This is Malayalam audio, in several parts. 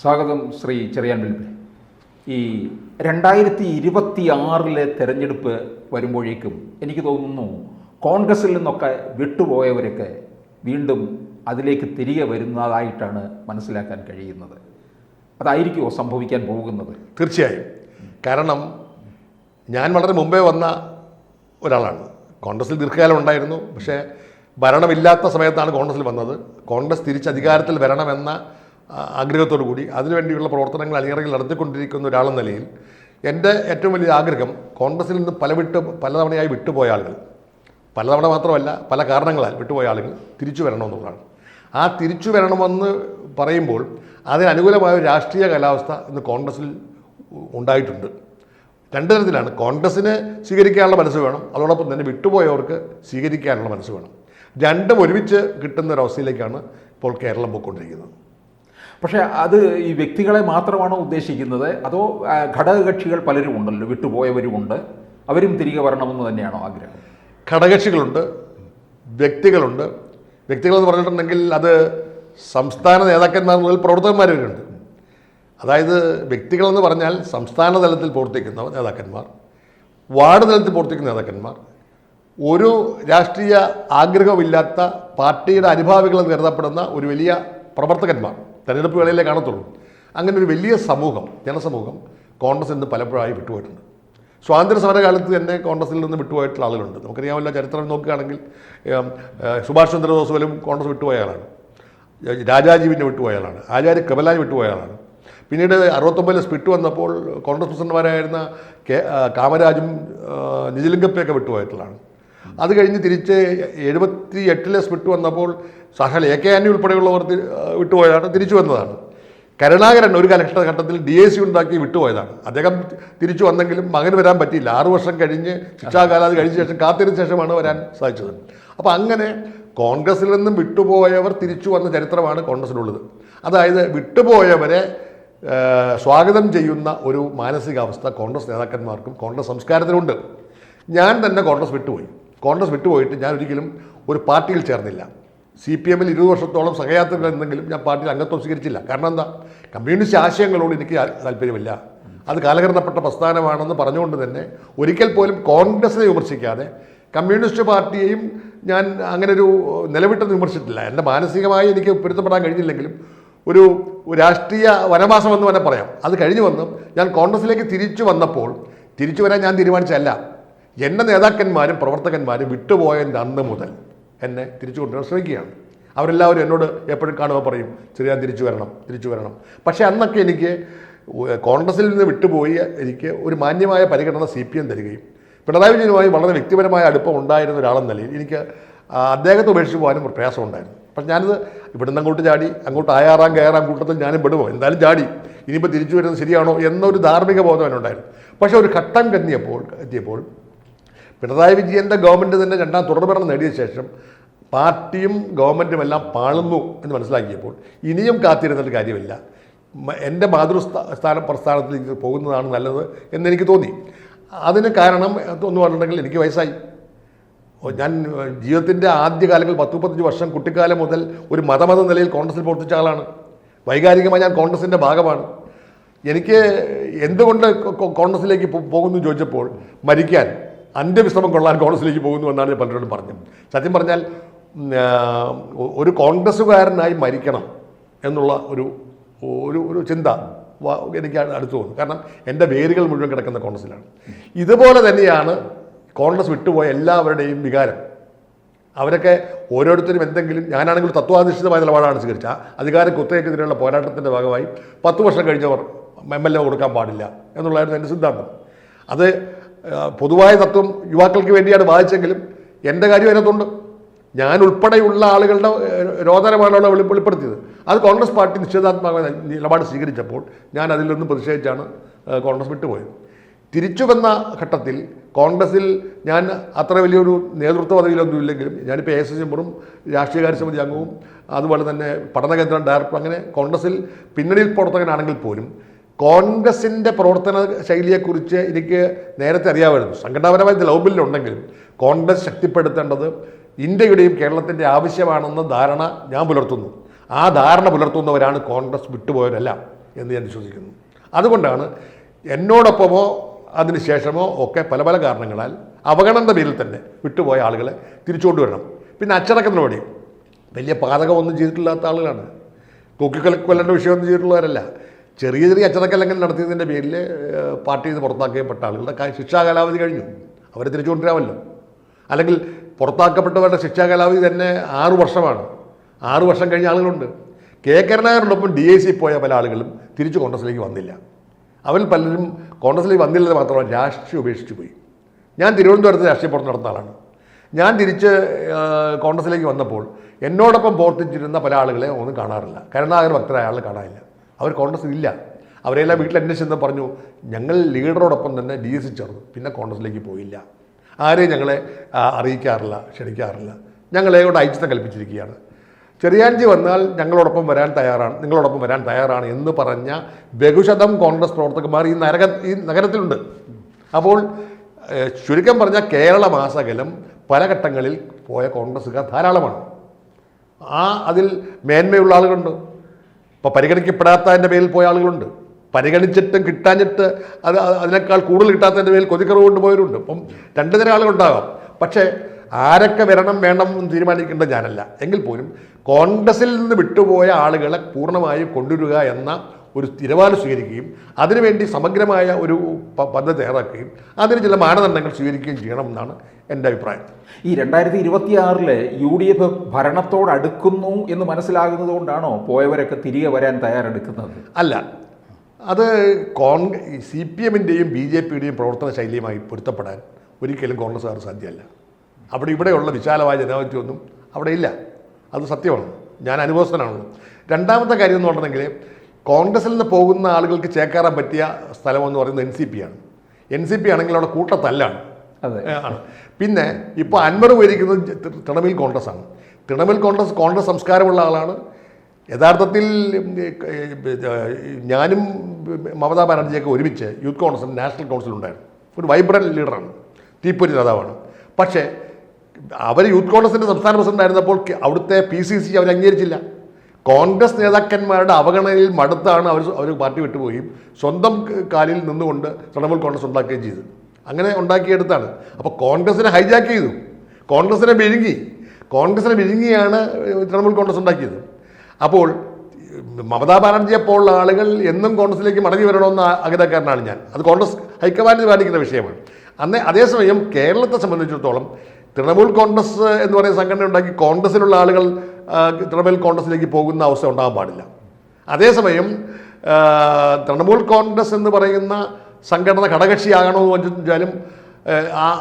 സ്വാഗതം ശ്രീ ചെറിയാൻ വിൽപ്പി ഈ രണ്ടായിരത്തി ഇരുപത്തി ആറിലെ തെരഞ്ഞെടുപ്പ് വരുമ്പോഴേക്കും എനിക്ക് തോന്നുന്നു കോൺഗ്രസിൽ നിന്നൊക്കെ വിട്ടുപോയവരൊക്കെ വീണ്ടും അതിലേക്ക് തിരികെ വരുന്നതായിട്ടാണ് മനസ്സിലാക്കാൻ കഴിയുന്നത്. അതായിരിക്കുമോ സംഭവിക്കാൻ പോകുന്നത്? തീർച്ചയായും. കാരണം ഞാൻ വളരെ മുമ്പേ വന്ന ഒരാളാണ്. കോൺഗ്രസിൽ ദീർഘകാലം ഉണ്ടായിരുന്നു. പക്ഷേ ഭരണമില്ലാത്ത സമയത്താണ് കോൺഗ്രസിൽ വന്നത്. കോൺഗ്രസ് തിരിച്ച് അധികാരത്തിൽ വരണമെന്ന ആഗ്രഹത്തോടു കൂടി അതിനുവേണ്ടിയുള്ള പ്രവർത്തനങ്ങൾ അണിയറയിൽ നടത്തിക്കൊണ്ടിരിക്കുന്ന ഒരാളെന്ന നിലയിൽ എന്റെ ഏറ്റവും വലിയ ആഗ്രഹം കോൺഗ്രസിൽ നിന്ന് പല വിട്ട് പലതവണയായി വിട്ടുപോയ ആളുകൾ പലതവണ മാത്രമല്ല പല കാരണങ്ങളാൽ വിട്ടുപോയ ആളുകൾ തിരിച്ചു വരണമെന്നുള്ളതാണ് ആ തിരിച്ചു വരണമെന്ന് പറയുമ്പോൾ അതിനനുകൂലമായ ഒരു രാഷ്ട്രീയ കാലാവസ്ഥ ഇന്ന് കോൺഗ്രസിൽ ഉണ്ടായിട്ടുണ്ട്. രണ്ട് തരത്തിലാണ്. കോൺഗ്രസ്സിന് സ്വീകരിക്കാനുള്ള മനസ്സ് വേണം അതോടൊപ്പം തന്നെ വിട്ടുപോയവർക്ക് സ്വീകരിക്കാനുള്ള മനസ്സ് വേണം. രണ്ടും ഒരുമിച്ച് കിട്ടുന്ന ഒരു അവസ്ഥയിലേക്കാണ് ഇപ്പോൾ കേരളം പോയിക്കൊണ്ടിരിക്കുന്നത്. പക്ഷേ അത് ഈ വ്യക്തികളെ മാത്രമാണോ ഉദ്ദേശിക്കുന്നത്? അതോ ഘടക ഘടകകക്ഷികൾ പലരും ഉണ്ടല്ലോ വിട്ടുപോയവരുമുണ്ട്. അവരും തിരികെ വരണമെന്ന് തന്നെയാണോ ആഗ്രഹം? ഘടകകക്ഷികളുണ്ട് വ്യക്തികളുണ്ട്. വ്യക്തികളെന്ന് പറഞ്ഞിട്ടുണ്ടെങ്കിൽ അത് സംസ്ഥാന നേതാക്കന്മാർ മുതൽ പ്രവർത്തകന്മാർ വരെയുണ്ട്. അതായത് വ്യക്തികളെന്ന് പറഞ്ഞാൽ സംസ്ഥാന തലത്തിൽ പ്രവർത്തിക്കുന്ന നേതാക്കന്മാർ വാർഡ് തലത്തിൽ പ്രവർത്തിക്കുന്ന നേതാക്കന്മാർ. ഒരു രാഷ്ട്രീയ ആഗ്രഹമില്ലാത്ത പാർട്ടിയുടെ അനുഭാവികളെന്ന് കരുതപ്പെടുന്ന ഒരു വലിയ പ്രവർത്തകന്മാർ. തെരഞ്ഞെടുപ്പ് വേളയിലേ കാണത്തുള്ളൂ. അങ്ങനെ ഒരു വലിയ സമൂഹം ജനസമൂഹം കോൺഗ്രസ് നിന്ന് പലപ്പോഴായി വിട്ടുപോയിട്ടുണ്ട്. സ്വാതന്ത്ര്യ സമരകാലത്ത് തന്നെ കോൺഗ്രസിൽ നിന്ന് വിട്ടുപോയിട്ടുള്ള ആളുകളുണ്ട്. നമുക്കറിയാമല്ലോ ചരിത്രം നോക്കുകയാണെങ്കിൽ സുഭാഷ് ചന്ദ്രബോസ് പോലും കോൺഗ്രസ് വിട്ടുപോയ ആളാണ്. രാജാജീവിനെ വിട്ടുപോയ ആളാണ്. ആചാര്യ കൃപലാനി വിട്ടുപോയ ആളാണ്. പിന്നീട് അറുപത്തൊമ്പതിൽ സ്പിറ്റ് വന്നപ്പോൾ കോൺഗ്രസ് പ്രസിഡന്റുമാരായിരുന്ന കെ കാമരാജും നിജലിംഗപ്പയൊക്കെ വിട്ടുപോയിട്ടുള്ളതാണ്. അത് കഴിഞ്ഞ് തിരിച്ച് എഴുപത്തി എട്ടിലെ സ്പിട്ട് വന്നപ്പോൾ സഹൽ എ കെ ആനി ഉൾപ്പെടെയുള്ളവർ വിട്ടുപോയതാണ് തിരിച്ചു വന്നതാണ്. കരുണാകരൻ ഒരു കാലഘട്ട ഘട്ടത്തിൽ ഡി എ സി ഉണ്ടാക്കി വിട്ടുപോയതാണ്. അദ്ദേഹം തിരിച്ചു വന്നെങ്കിലും മകന് വരാൻ പറ്റിയില്ല. ആറു വർഷം കഴിഞ്ഞ് ശിക്ഷാകാലാവധി കഴിഞ്ഞ ശേഷം കാത്തിരുന്ന ശേഷമാണ് വരാൻ സാധിച്ചത്. അപ്പോൾ അങ്ങനെ കോൺഗ്രസിൽ നിന്നും വിട്ടുപോയവർ തിരിച്ചു വന്ന ചരിത്രമാണ് കോൺഗ്രസിനുള്ളത്. അതായത് വിട്ടുപോയവരെ സ്വാഗതം ചെയ്യുന്ന ഒരു മാനസികാവസ്ഥ കോൺഗ്രസ് നേതാക്കന്മാർക്കും കോൺഗ്രസ് സംസ്കാരത്തിനുണ്ട് ഞാൻ തന്നെ കോൺഗ്രസ് വിട്ടുപോയി. കോൺഗ്രസ് വിട്ടുപോയിട്ട് ഞാൻ ഒരിക്കലും ഒരു പാർട്ടിയിൽ ചേർന്നില്ല. സി പി എമ്മിൽ ഇരുപത് വർഷത്തോളം സഹയാത്രികൾ എന്തെങ്കിലും ഞാൻ പാർട്ടിയിൽ അംഗത്വം സ്വീകരിച്ചില്ല. കാരണം എന്താ? കമ്മ്യൂണിസ്റ്റ് ആശയങ്ങളോട് എനിക്ക് താല്പര്യമില്ല. അത് കാലഘട്ടപ്പെട്ട പ്രസ്ഥാനമാണെന്ന് പറഞ്ഞുകൊണ്ട് തന്നെ ഒരിക്കൽ പോലും കോൺഗ്രസിനെ വിമർശിക്കാതെ കമ്മ്യൂണിസ്റ്റ് പാർട്ടിയെയും ഞാൻ അങ്ങനെ ഒരു നിലവിട്ടെന്ന് വിമർശിച്ചിട്ടില്ല. എന്റെ മാനസികമായി എനിക്ക് പൊരുത്തപ്പെടാൻ കഴിഞ്ഞില്ലെങ്കിലും ഒരു ഒരു രാഷ്ട്രീയ വനവാസം എന്ന് തന്നെ പറയാം. അത് കഴിഞ്ഞു വന്ന് ഞാൻ കോൺഗ്രസിലേക്ക് തിരിച്ചു വന്നപ്പോൾ തിരിച്ചു വരാൻ ഞാൻ തീരുമാനിച്ചല്ല എന്റെ നേതാക്കന്മാരും പ്രവർത്തകന്മാരും വിട്ടുപോയതിന്റെ അന്ന് മുതൽ എന്നെ തിരിച്ചു കൊണ്ടുവരാൻ ശ്രമിക്കുകയാണ്. അവരെല്ലാവരും എന്നോട് എപ്പോഴും കാണുമ്പോൾ പറയും ചെറിയ തിരിച്ചു വരണം തിരിച്ചു വരണം. പക്ഷേ അന്നൊക്കെ എനിക്ക് കോൺഗ്രസിൽ നിന്ന് വിട്ടുപോയി എനിക്ക് ഒരു മാന്യമായ പരിഗണന സി പി എം തരികയും പിണറായി വിജയനുമായി വളരെ വ്യക്തിപരമായ അടുപ്പം ഉണ്ടായിരുന്ന ഒരാളെന്ന നിലയിൽ എനിക്ക് അദ്ദേഹത്തെ ഉപേക്ഷിച്ച് പോകാനും ഒരു പ്രയാസം ഉണ്ടായിരുന്നു. പക്ഷെ ഞാനിത് ഇവിടുന്ന് അങ്ങോട്ട് ചാടി അങ്ങോട്ട് ആയാറാം കയറാം കൂട്ടത്തിൽ ഞാനും പെടുമോ? എന്തായാലും ചാടി. ഇനിയിപ്പോൾ തിരിച്ചു വരുന്നത് ശരിയാണോ എന്നൊരു ധാർമ്മിക ബോധം എന്നുണ്ടായിരുന്നു പക്ഷേ ഒരു ഘട്ടം കന്നിയപ്പോൾ എത്തിയപ്പോൾ പിണറായി വിജയന്റെ ഗവൺമെന്റ് തന്നെ രണ്ടാം തുടർഭരണം നേടിയ ശേഷം പാർട്ടിയും ഗവൺമെന്റും എല്ലാം പാളുന്നു എന്ന് മനസ്സിലാക്കിയപ്പോൾ ഇനിയും കാത്തിരുന്നിട്ട് കാര്യമില്ല. എന്റെ മാതൃസ്ഥാന സ്ഥാന പ്രസ്ഥാനത്തിലേക്ക് പോകുന്നതാണ് നല്ലത് എന്നെനിക്ക് തോന്നി. അതിന് കാരണം എന്ന് പറഞ്ഞിട്ടുണ്ടെങ്കിൽ എനിക്ക് വയസ്സായി. ഞാൻ ജീവിതത്തിന്റെ ആദ്യകാലങ്ങൾ പത്ത് മുപ്പത്തഞ്ച് വർഷം കുട്ടിക്കാലം മുതൽ ഒരു മതമത നിലയിൽ കോൺഗ്രസിൽ പ്രവർത്തിച്ച ആളാണ്. വൈകാരികമായി ഞാൻ കോൺഗ്രസിന്റെ ഭാഗമാണ്. എനിക്ക് എന്തുകൊണ്ട് കോൺഗ്രസിലേക്ക് പോകുന്നു ചോദിച്ചപ്പോൾ മരിക്കാൻ അന്ത്യവിശ്രമം കൊള്ളാൻ കോൺഗ്രസിലേക്ക് പോകുന്നു എന്നാണ് ഞാൻ പലരോടും പറഞ്ഞത്. സത്യം പറഞ്ഞാൽ ഒരു കോൺഗ്രസ്സുകാരനായി മരിക്കണം എന്നുള്ള ഒരു ഒരു ഒരു ചിന്ത എനിക്ക് അടുത്ത് തോന്നുന്നു. കാരണം എന്റെ വേരുകൾ മുഴുവൻ കിടക്കുന്ന കോൺഗ്രസ്സിലാണ്. ഇതുപോലെ തന്നെയാണ് കോൺഗ്രസ് വിട്ടുപോയ എല്ലാവരുടെയും വികാരം. അവരൊക്കെ ഓരോരുത്തരും എന്തെങ്കിലും ഞാനാണെങ്കിൽ തത്വാധിഷ്ഠിതമായ നിലപാടാണ് സ്വീകരിച്ച അധികാര കുത്തേക്കെതിരെയുള്ള പോരാട്ടത്തിന്റെ ഭാഗമായി പത്ത് വർഷം കഴിഞ്ഞവർ എം എൽ എ കൊടുക്കാൻ പാടില്ല എന്നുള്ളതായിരുന്നു എന്റെ സിദ്ധാന്തം. അത് പൊതുവായ തത്വം യുവാക്കൾക്ക് വേണ്ടിയാണ് വായിച്ചെങ്കിലും എന്റെ കാര്യം അതിനകത്തുണ്ട്. ഞാൻ ഉൾപ്പെടെയുള്ള ആളുകളുടെ ഏഹ്, രോദനമാണ് അവിടെ വെളി വെളിപ്പെടുത്തിയത്. അത് കോൺഗ്രസ് പാർട്ടി നിശ്ചിതാത്മകമായ നിലപാട് സ്വീകരിച്ചപ്പോൾ ഞാൻ അതിൽ നിന്ന് പ്രതിഷേധിച്ചാണ് കോൺഗ്രസ് വിട്ടുപോയത്. തിരിച്ചു വന്ന ഘട്ടത്തിൽ കോൺഗ്രസിൽ ഞാൻ അത്ര വലിയൊരു നേതൃത്വ പദവിയിലൊന്നും ഇല്ലെങ്കിലും ഞാനിപ്പോൾ എ എസ് മെമ്പറും രാഷ്ട്രീയകാര്യ സമിതി അംഗവും അതുപോലെ തന്നെ പഠന കേന്ദ്രം ഡയറക്ടർ അങ്ങനെ കോൺഗ്രസിൽ പിന്നണിയിൽ പ്രവർത്തകനാണെങ്കിൽ പോലും കോൺഗ്രസിന്റെ പ്രവർത്തന ശൈലിയെക്കുറിച്ച് എനിക്ക് നേരത്തെ അറിയാമായിരുന്നു. സംഘടനാപരമായ ഉണ്ടെങ്കിലും കോൺഗ്രസ് ശക്തിപ്പെടുത്തേണ്ടത് ഇന്ത്യയുടെയും കേരളത്തിന്റെ ആവശ്യമാണെന്ന ധാരണ ഞാൻ പുലർത്തുന്നു. ആ ധാരണ പുലർത്തുന്നവരാണ് കോൺഗ്രസ് വിട്ടുപോയവരല്ല എന്ന് ഞാൻ വിശ്വസിക്കുന്നു. അതുകൊണ്ടാണ് എന്നോടൊപ്പമോ അതിനുശേഷമോ ഒക്കെ പല പല കാരണങ്ങളാൽ അവഗണന പേരിൽ തന്നെ വിട്ടുപോയ ആളുകളെ തിരിച്ചുകൊണ്ട് വരണം. പിന്നെ അച്ചടക്ക നടപടി വലിയ പാതകമൊന്നും ചെയ്തിട്ടില്ലാത്ത ആളുകളാണ്. തൂക്കിക്കൊല കൊല്ലേണ്ട വിഷയമൊന്നും ചെയ്തിട്ടുള്ളവരല്ല. ചെറിയ ചെറിയ അച്ചടക്കലംഘനം നടത്തിയതിന്റെ പേരിൽ പാർട്ടിയിൽ നിന്ന് പുറത്താക്കപ്പെട്ട ആളുകളുടെ ശിക്ഷാ കാലാവധി കഴിഞ്ഞു. അവരെ തിരിച്ചു കൊണ്ടുവരാമല്ലോ. അല്ലെങ്കിൽ പുറത്താക്കപ്പെട്ടവരുടെ ശിക്ഷാ കാലാവധി തന്നെ ആറു വർഷമാണ്. ആറു വർഷം കഴിഞ്ഞ ആളുകളുണ്ട്. കെ. കരുണാകരനോടൊപ്പം ഡി ഐ സി പോയ പല ആളുകളും തിരിച്ചു കോൺഗ്രസിലേക്ക് വന്നില്ല. അവൻ പലരും കോൺഗ്രസിലേക്ക് വന്നില്ലെന്ന് മാത്രമല്ല രാഷ്ട്രീയം ഉപേക്ഷിച്ചു പോയി. ഞാൻ തിരുവനന്തപുരത്ത് രാഷ്ട്രീയ പ്രവർത്തനം നടന്ന ആളാണ്. ഞാൻ തിരിച്ച് കോൺഗ്രസിലേക്ക് വന്നപ്പോൾ എന്നോടൊപ്പം പ്രവർത്തിച്ചിരുന്ന പല ആളുകളെ ഒന്നും കാണാറില്ല. കരുണാകരൻ ഭക്തരായ ആളെ കാണാനില്ല. അവർ കോൺഗ്രസ്സിൽ ഇല്ല. അവരെല്ലാം വീട്ടിൽ അന്വേഷിച്ചെന്ന് പറഞ്ഞു ഞങ്ങൾ ലീഡറോടൊപ്പം തന്നെ ഡി എസ് ചേർന്നു. പിന്നെ കോൺഗ്രസ്സിലേക്ക് പോയില്ല. ആരെയും ഞങ്ങളെ അറിയിക്കാറില്ല ക്ഷണിക്കാറില്ല. ഞങ്ങളെ കൊണ്ട് ഐക്യത കൽപ്പിച്ചിരിക്കുകയാണ്. ചെറിയാൻജി വന്നാൽ ഞങ്ങളോടൊപ്പം വരാൻ തയ്യാറാണ് നിങ്ങളോടൊപ്പം വരാൻ തയ്യാറാണ് എന്ന് പറഞ്ഞ ബഹുശതം കോൺഗ്രസ് പ്രവർത്തകന്മാർ ഈ നരക ഈ നഗരത്തിലുണ്ട്. അപ്പോൾ ചുരുക്കം പറഞ്ഞാൽ കേരള മാസകലം പല ഘട്ടങ്ങളിൽ പോയ കോൺഗ്രസ്സുകാർ ധാരാളമാണ്. ആ അതിൽ മേന്മയുള്ള ആളുകളുണ്ട്. ഇപ്പോൾ പരിഗണിക്കപ്പെടാത്തതിന്റെ പേരിൽ പോയ ആളുകളുണ്ട്. പരിഗണിച്ചിട്ടും കിട്ടാഞ്ഞിട്ട് അത് അത് അതിനേക്കാൾ കൂടുതൽ കിട്ടാത്തതിന്റെ പേരിൽ കൊതിക്കറവ് കൊണ്ടുപോയവരുണ്ട് അപ്പം രണ്ട് തരം ആളുകളുണ്ടാകാം. പക്ഷേ ആരൊക്കെ വരണം വേണം എന്ന് തീരുമാനിക്കേണ്ടത് ഞാനല്ല. എങ്കിൽ പോലും കോൺഗ്രസിൽ നിന്ന് വിട്ടുപോയ ആളുകളെ പൂർണമായും കൊണ്ടുവരിക എന്ന ഒരു തീരുമാനം സ്വീകരിക്കുകയും അതിനുവേണ്ടി സമഗ്രമായ ഒരു പദ്ധതി തയ്യാറാക്കുകയും അതിന് ചില മാനദണ്ഡങ്ങൾ സ്വീകരിക്കുകയും ചെയ്യണം എന്നാണ് എന്റെ അഭിപ്രായം. ഈ രണ്ടായിരത്തി ഇരുപത്തിയാറിൽ യു ഡി എഫ് ഭരണത്തോടടുക്കുന്നു എന്ന് മനസ്സിലാകുന്നത് കൊണ്ടാണോ പോയവരൊക്കെ തിരികെ വരാൻ തയ്യാറെടുക്കുന്നത്? അല്ല അത് കോൺ സി പി എമ്മിന്റെയും ബി ജെ പിയുടെയും പ്രവർത്തന ശൈലിയുമായി പൊരുത്തപ്പെടാൻ ഒരിക്കലും കോൺഗ്രസ്സുകാർ സാധ്യമല്ല. അവിടെ ഇവിടെയുള്ള വിശാലമായ ജനാധിപത്യമൊന്നും അവിടെ ഇല്ല. അത് സത്യമാണ്. ഞാൻ അനുഭവസ്ഥനാണല്ലോ രണ്ടാമത്തെ കാര്യം എന്ന് പറഞ്ഞിട്ടുണ്ടെങ്കിൽ കോൺഗ്രസിൽ നിന്ന് പോകുന്ന ആളുകൾക്ക് ചേക്കേറാൻ പറ്റിയ സ്ഥലമെന്ന് പറയുന്നത് എൻ സി പി ആണ്. എൻ സി പി ആണെങ്കിൽ അവിടെ കൂട്ടത്തല്ലാണ്. ആണ്. പിന്നെ ഇപ്പോൾ അൻവർ പോയിരിക്കുന്നത് ത- തൃണമൂൽ കോൺഗ്രസ് ആണ്. തൃണമൂൽ കോൺഗ്രസ് കോൺഗ്രസ് സംസ്കാരമുള്ള ആളാണ്. യഥാർത്ഥത്തിൽ ഞാനും മമതാ ബാനർജിയൊക്കെ ഒരുമിച്ച് യൂത്ത് കോൺഗ്രസ് നാഷണൽ കൗൺസിൽ ഉണ്ടായിരുന്നു. ഒരു വൈബ്രന്റ് ലീഡറാണ്. തീപ്പൊരി നേതാവാണ് പക്ഷേ അവർ യൂത്ത് കോൺഗ്രസിന്റെ സംസ്ഥാന പ്രസിഡന്റ് ആയിരുന്നപ്പോൾ അവിടുത്തെ പി സി സി അവർ അംഗീകരിച്ചില്ല കോൺഗ്രസ് നേതാക്കന്മാരുടെ അവഗണനയിൽ മടുത്താണ് അവർ അവർ പാർട്ടി വിട്ടുപോയി. സ്വന്തം കാലിൽ നിന്നുകൊണ്ട് തൃണമൂൽ കോൺഗ്രസ് ഉണ്ടാക്കുകയും ചെയ്തു. അങ്ങനെ ഉണ്ടാക്കിയെടുത്താണ്. അപ്പോൾ കോൺഗ്രസിനെ ഹൈജാക്ക് ചെയ്തു. കോൺഗ്രസിനെ വിഴുങ്ങി. കോൺഗ്രസിനെ വിഴുങ്ങിയാണ് തൃണമൂൽ കോൺഗ്രസ് ഉണ്ടാക്കിയത്. അപ്പോൾ മമതാ ബാനർജിയെ പോലുള്ള ആളുകൾ എന്നും കോൺഗ്രസിലേക്ക് മടങ്ങി വരണമെന്ന ആഗ്രഹക്കാരനാണ് ഞാൻ. അത് കോൺഗ്രസ് ഹൈക്കമാൻഡ് തീരുമാനിക്കുന്ന വിഷയമാണ്. അന്ന് അതേസമയം കേരളത്തെ സംബന്ധിച്ചിടത്തോളം തൃണമൂൽ കോൺഗ്രസ് എന്ന് പറയുന്ന സംഘടന ഉണ്ടാക്കി കോൺഗ്രസിലുള്ള ആളുകൾ തൃണമൂൽ കോൺഗ്രസിലേക്ക് പോകുന്ന അവസ്ഥ ഉണ്ടാകാൻ പാടില്ല. അതേസമയം തൃണമൂൽ കോൺഗ്രസ് എന്ന് പറയുന്ന സംഘടന ഘടകക്ഷിയാകണോ എന്ന് വെച്ചാലും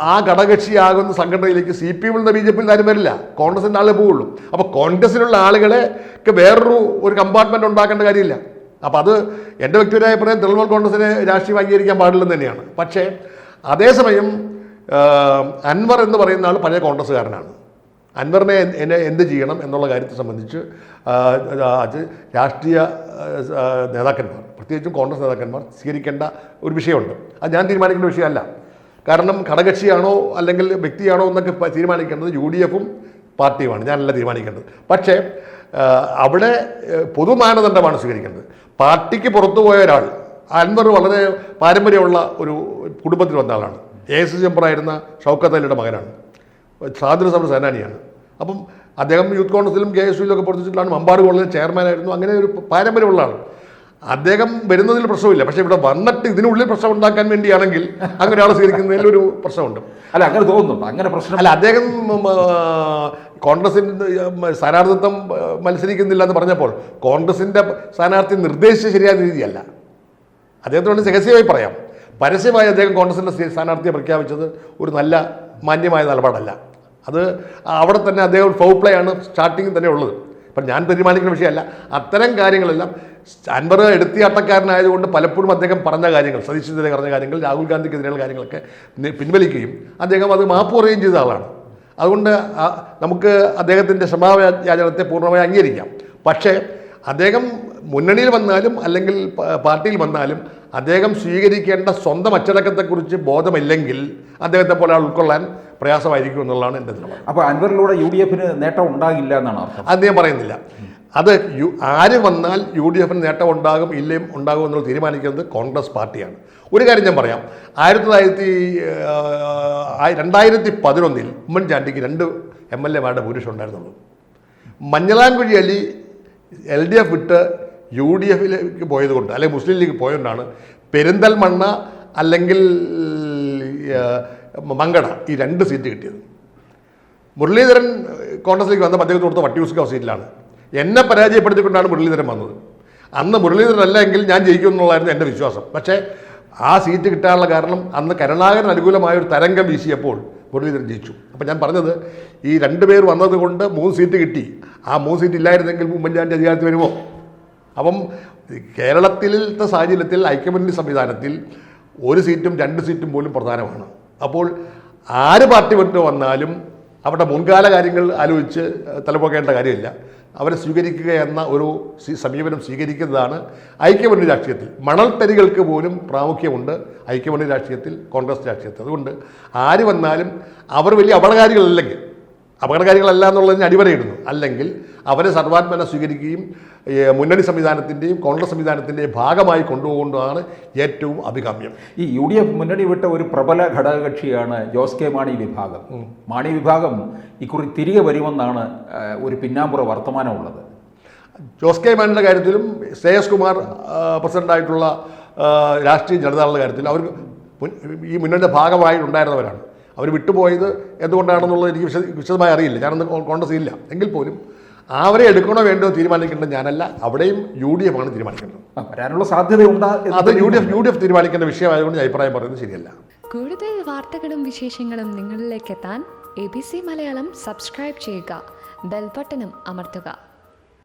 ആ ഘടകക്ഷിയാകുന്ന സംഘടനയിലേക്ക് സി പി എമ്മിൽ നിന്ന് ബി ജെ പിയിൽ ആരും വരില്ല. കോൺഗ്രസിന്റെ ആളെ പോവുള്ളൂ. അപ്പോൾ കോൺഗ്രസിലുള്ള ആളുകളെ ഒക്കെ വേറൊരു ഒരു കമ്പാർട്ട്മെന്റ് ഉണ്ടാക്കേണ്ട കാര്യമില്ല. അപ്പോൾ അത് എന്റെ വ്യക്തിപരമായ അഭിപ്രായം തൃണമൂൽ കോൺഗ്രസിനെ രാഷ്ട്രീയം അംഗീകരിക്കാൻ പാടില്ലെന്ന് തന്നെയാണ്. പക്ഷേ അതേസമയം അൻവർ എന്ന് പറയുന്ന ആൾ പഴയ കോൺഗ്രസ്സുകാരനാണ്. അൻവറിനെ എന്നെ എന്ത് ചെയ്യണം എന്നുള്ള കാര്യത്തെ സംബന്ധിച്ച് അത് രാഷ്ട്രീയ നേതാക്കന്മാർ പ്രത്യേകിച്ചും കോൺഗ്രസ് നേതാക്കന്മാർ സ്വീകരിക്കേണ്ട ഒരു വിഷയമുണ്ട്. അത് ഞാൻ തീരുമാനിക്കേണ്ട വിഷയമല്ല. കാരണം ഘടകക്ഷിയാണോ അല്ലെങ്കിൽ വ്യക്തിയാണോ എന്നൊക്കെ തീരുമാനിക്കേണ്ടത് യു ഡി എഫും പാർട്ടിയുമാണ്. ഞാനല്ല തീരുമാനിക്കേണ്ടത്. പക്ഷേ അവിടെ പൊതു മാനദണ്ഡമാണ് സ്വീകരിക്കേണ്ടത്. പാർട്ടിക്ക് പുറത്തു പോയ ഒരാൾ അൻവർ വളരെ പാരമ്പര്യമുള്ള ഒരു കുടുംബത്തിൽ വന്ന ആളാണ്. എ എസ് സി മെമ്പറായിരുന്ന ഷൗക്കത്ത് അലിയുടെ മകനാണ്. സ്വാതന്ത്ര്യ സമര സേനാനിയാണ്. അപ്പം അദ്ദേഹം യൂത്ത് കോൺഗ്രസിലും കെ എസ് യുയിലൊക്കെ പ്രവർത്തിച്ചിട്ടാണ് മമ്പാട് കോളേജിൽ ചെയർമാനായിരുന്നു. അങ്ങനെ ഒരു പാരമ്പര്യമുള്ള ആൾ അദ്ദേഹം വരുന്നതിൽ പ്രശ്നമില്ല. പക്ഷേ ഇവിടെ വന്നിട്ട് ഇതിനുള്ളിൽ പ്രശ്നം ഉണ്ടാക്കാൻ വേണ്ടിയാണെങ്കിൽ അങ്ങനെ ആൾ സ്വീകരിക്കുന്നതിൽ ഒരു പ്രശ്നമുണ്ട്. അല്ല അങ്ങനെ തോന്നുന്നുണ്ട്. അങ്ങനെ പ്രശ്നം അല്ല അദ്ദേഹം കോൺഗ്രസിന്റെ സ്ഥാനാർത്ഥിത്വം മത്സരിക്കുന്നില്ല എന്ന് പറഞ്ഞപ്പോൾ കോൺഗ്രസിന്റെ സ്ഥാനാർത്ഥി നിർദ്ദേശിച്ച ശരിയായ രീതിയല്ല. അദ്ദേഹത്തോട് രഹസ്യമായി പറയാം. പരസ്യമായി അദ്ദേഹം കോൺഗ്രസിന്റെ സ്ഥാ- സ്ഥാനാർത്ഥിയെ പ്രഖ്യാപിച്ചത് ഒരു നല്ല മാന്യമായ നിലപാടല്ല. അത് അവിടെ തന്നെ അദ്ദേഹം ഫൗ പ്ലേ ആണ് സ്റ്റാർട്ടിങ് തന്നെ ഉള്ളത്. ഇപ്പം ഞാൻ തീരുമാനിക്കുന്ന വിഷയമല്ല. അത്തരം കാര്യങ്ങളെല്ലാം അൻവർ എടുത്തിയാട്ടക്കാരനായതുകൊണ്ട് പലപ്പോഴും അദ്ദേഹം പറഞ്ഞ കാര്യങ്ങൾ സതീശനെതിരെ പറഞ്ഞ കാര്യങ്ങൾ രാഹുൽ ഗാന്ധിക്കെതിരെയുള്ള കാര്യങ്ങളൊക്കെ പിൻവലിക്കുകയും അദ്ദേഹം അത് മാപ്പ് പറയുകയും ചെയ്ത ആളാണ്. അതുകൊണ്ട് നമുക്ക് അദ്ദേഹത്തിന്റെ ക്ഷമായാചനത്തെ പൂർണമായി അംഗീകരിക്കാം. പക്ഷേ അദ്ദേഹം മുന്നണിയിൽ വന്നാലും അല്ലെങ്കിൽ പാർട്ടിയിൽ വന്നാലും അദ്ദേഹം സ്വീകരിക്കേണ്ട സ്വന്തം അച്ചടക്കത്തെക്കുറിച്ച് ബോധമില്ലെങ്കിൽ അദ്ദേഹത്തെ പോലെ ആൾ ഉൾക്കൊള്ളാൻ പ്രയാസമായിരിക്കും എന്നുള്ളതാണ് എന്റെ നിലപാട്. അപ്പോൾ അൻവറിലൂടെ യു ഡി എഫിന് നേട്ടം ഉണ്ടാകില്ല എന്നാണ് അത് ഞാൻ പറയുന്നില്ല. അത് യു ആര് വന്നാൽ യു ഡി എഫിന് നേട്ടം ഉണ്ടാകും ഇല്ലയും ഉണ്ടാകും എന്നുള്ളത് തീരുമാനിക്കുന്നത് കോൺഗ്രസ് പാർട്ടിയാണ്. ഒരു കാര്യം ഞാൻ പറയാം. ആയിരത്തി തൊള്ളായിരത്തി രണ്ടായിരത്തി പതിനൊന്നിൽ ഉമ്മൻചാണ്ടിക്ക് രണ്ട് എം എൽ എമാരുടെ ഭൂരിഷം ഉണ്ടായിരുന്നുള്ളൂ. Manjalamkuzhi Ali L D F വിട്ട് യു ഡി എഫിലേക്ക് പോയതുകൊണ്ട് അല്ലെങ്കിൽ മുസ്ലിം ലീഗ് പോയതുകൊണ്ടാണ് പെരിന്തൽമണ്ണ അല്ലെങ്കിൽ മങ്കട ഈ രണ്ട് സീറ്റ് കിട്ടിയത്. മുരളീധരൻ കോൺഗ്രസിലേക്ക് വന്ന അദ്ദേഹത്തിന് കൊടുത്ത വട്ടിയൂസ്കാവ് സീറ്റിലാണ്. എന്നെ പരാജയപ്പെടുത്തിക്കൊണ്ടാണ് മുരളീധരൻ വന്നത്. അന്ന് മുരളീധരൻ അല്ല എങ്കിൽ ഞാൻ ജയിക്കും എന്നുള്ളതായിരുന്നു എന്റെ വിശ്വാസം. പക്ഷേ ആ സീറ്റ് കിട്ടാനുള്ള കാരണം അന്ന് കരുണാകരൻ അനുകൂലമായ ഒരു തരംഗം വീശിയപ്പോൾ മുരളീധരൻ ജയിച്ചു. അപ്പോൾ ഞാൻ പറഞ്ഞത് ഈ രണ്ട് പേർ വന്നതുകൊണ്ട് മൂന്ന് സീറ്റ് കിട്ടി. ആ മൂന്ന് സീറ്റ് ഇല്ലായിരുന്നെങ്കിൽ ഉമ്മൻചാണ്ടി അധികാരത്തിൽ വരുമോ? അപ്പം കേരളത്തിലത്തെ സാഹചര്യത്തിൽ ഐക്യമുന്നണി സംവിധാനത്തിൽ ഒരു സീറ്റും രണ്ട് സീറ്റും പോലും പ്രധാനമാണ്. അപ്പോൾ ആര് പാർട്ടി വിട്ട് വന്നാലും അവരുടെ മുൻകാല കാര്യങ്ങൾ ആലോചിച്ച് തലപ്പോക്കേണ്ട കാര്യമില്ല. അവരെ സ്വീകരിക്കുക എന്ന ഒരു സമീപനം സ്വീകരിക്കുന്നതാണ് ഐക്യമുന്നണി രാഷ്ട്രീയത്തിൽ. മണൽത്തരികൾക്ക് പോലും പ്രാമുഖ്യമുണ്ട് ഐക്യമുന്നണി രാഷ്ട്രീയത്തിൽ കോൺഗ്രസ് രാഷ്ട്രീയത്തിൽ. അതുകൊണ്ട് ആര് വന്നാലും അവർ വലിയ അപകടകാരികളല്ലെങ്കിൽ അപകടകാരികളല്ല എന്നുള്ളതിന് അടിവരയിടുന്നു. അല്ലെങ്കിൽ അവരെ സർവാത്മന സ്വീകരിക്കുകയും മുന്നണി സംവിധാനത്തിന്റെയും കോൺഗ്രസ് സംവിധാനത്തിന്റെയും ഭാഗമായി കൊണ്ടുപോകേണ്ടതാണ് ഏറ്റവും അഭികാമ്യം. ഈ യു ഡി എഫ് മുന്നണി വിട്ട ഒരു പ്രബല ഘടകകക്ഷിയാണ് ജോസ് കെ. മാണി വിഭാഗം. മാണി വിഭാഗം ഇക്കുറി തിരികെ വരുമെന്നാണ് ഒരു പിന്നാമ്പുറ വർത്തമാനമുള്ളത്. ജോസ് കെ. മാണിയുടെ കാര്യത്തിലും ശ്രേയസ് കുമാർ പ്രസിഡന്റായിട്ടുള്ള രാഷ്ട്രീയ ജനതാദളുടെ കാര്യത്തിലും അവർ ഈ മുന്നണിയുടെ ഭാഗമായി ഉണ്ടായിരുന്നവരാണ്. അവർ വിട്ടുപോയത് എന്തുകൊണ്ടാണെന്നുള്ളത് എനിക്ക് വിശദ വിശദമായി അറിയില്ല. ഞാനൊന്ന് കോൺഗ്രസ് ഇല്ല. എങ്കിൽ പോലും അവരെ എടുക്കണോ വേണ്ടോ തീരുമാനിക്കേണ്ടത് ഞാനല്ല. അവിടെയും യു ഡി എഫ് ആണ് തീരുമാനിക്കേണ്ടത് വരാനുള്ള സാധ്യതയുണ്ട് അത് U D F U D F തീരുമാനിക്കേണ്ട വിഷയമായതുകൊണ്ട് ഞാൻ അഭിപ്രായം പറയുന്നത് ശരിയല്ല. കൂടുതൽ വാർത്തകളും വിശേഷങ്ങളും നിങ്ങളിലേക്ക് എത്താൻ A B C Malayalam subscribe ചെയ്യുക. ബെൽബട്ടനും അമർത്തുക.